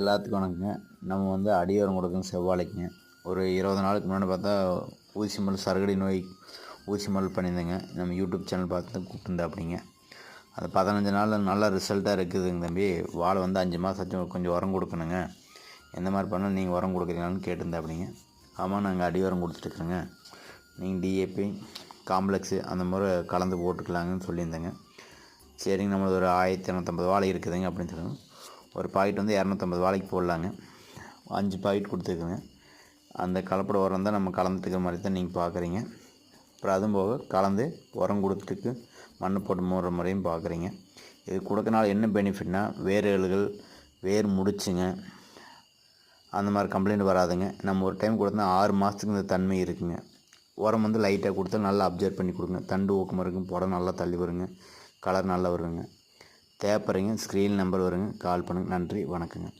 எல்லாத்துக்கும் வணக்கங்க. நம்ம வந்து அடியோரம் கொடுக்குங்க செவ்வாழைக்குங்க. ஒரு இருபது நாளுக்கு முன்னாடி பார்த்தா ஊசி மல் சரகடி நோய் ஊசி மல் பண்ணியிருந்தேங்க. நம்ம யூடியூப் சேனல் பார்த்து தான் அப்படிங்க அது பதினஞ்சு நாளில் நல்ல ரிசல்ட்டாக இருக்குதுங்க தம்பி. வாழை வந்து அஞ்சு மாதம் கொஞ்சம் உரம் கொடுக்கணுங்க. எந்த மாதிரி பண்ணால் நீங்கள் உரம் கொடுக்குறீங்களான்னு கேட்டிருந்தேன் அப்படிங்க ஆமாம் நாங்கள் அடி உரம் கொடுத்துட்ருக்குறோங்க நீங்கள் டிஏபி காம்ப்ளெக்ஸு அந்த மாதிரி கலந்து போட்டுக்கலாங்கன்னு சொல்லியிருந்தேங்க. சரிங்க நம்மளது ஒரு ஆயிரத்தி இரநூத்தம்பது வாழை இருக்குதுங்க அப்படின்னு சொல்லுங்கள் ஒரு பாக்கெட் வந்து இரநூத்தம்பது வாழைக்கு போடலாங்க. அஞ்சு பாக்கெட் கொடுத்துருக்குங்க. அந்த கலப்பட உரம் தான் நம்ம கலந்துட்டு இருக்கிற மாதிரி தான் நீங்கள் பார்க்குறீங்க அப்புறம் அதுவும் போக கலந்து உரம் கொடுத்துட்டு மண் போட்டு மூடுற முறையும் பார்க்குறீங்க இது கொடுக்கறனால என்ன பெனிஃபிட்னா வேர் வேர் முடிச்சுங்க. அந்த மாதிரி கம்ப்ளைண்ட் வராதுங்க. நம்ம ஒரு டைம் கொடுத்தா ஆறு மாதத்துக்கு இந்த தன்மை இருக்குங்க. உரம் வந்து லைட்டாக கொடுத்தா நல்லா அப்சர்வ் பண்ணி கொடுங்க. தண்டு ஊக்கமாக இருக்கும் புடம் நல்லா தள்ளி வருங்க. கலர் நல்லா வருங்க. தேவைப்படுறீங்க ஸ்க்ரீன் நம்பர் வருங்க கால் பண்ணுங்கள் நன்றி வணக்கங்க.